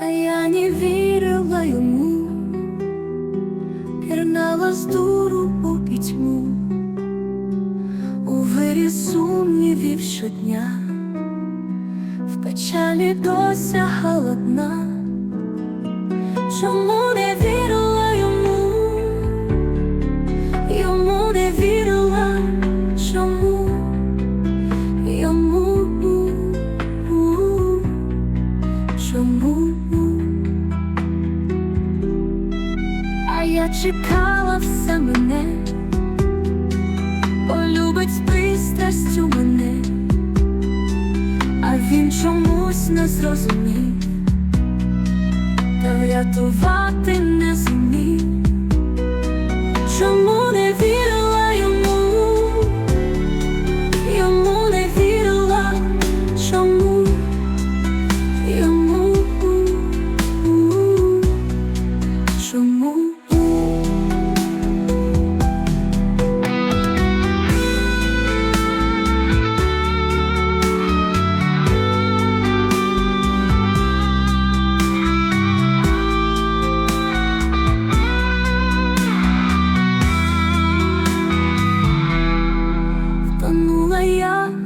а я не вірила йому, пірнала з дуру у пітьму, у вирі сумнівів щодня, в печалі досягала дна. Чому я чекала все мене, полюбить з пристрастю мене, а він чомусь не зрозумів, та врятувати не зумів.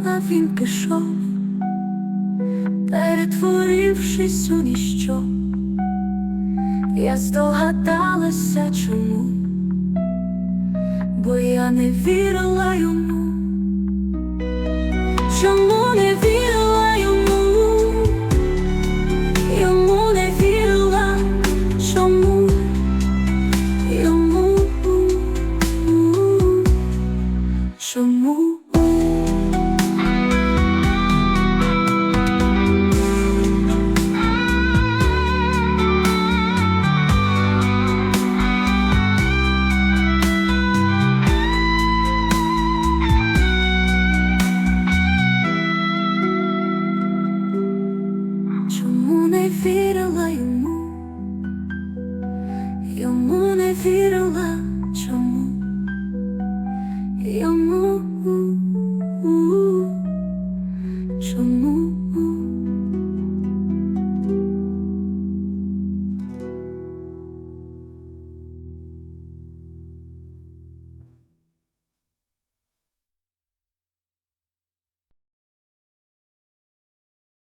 А він пішов, перетворившись у ніщо. Я здогадалася чому, бо я не вірила йому. Чому не вірила йому? Йому не вірила, чому? Йому чому? вірила чому йому.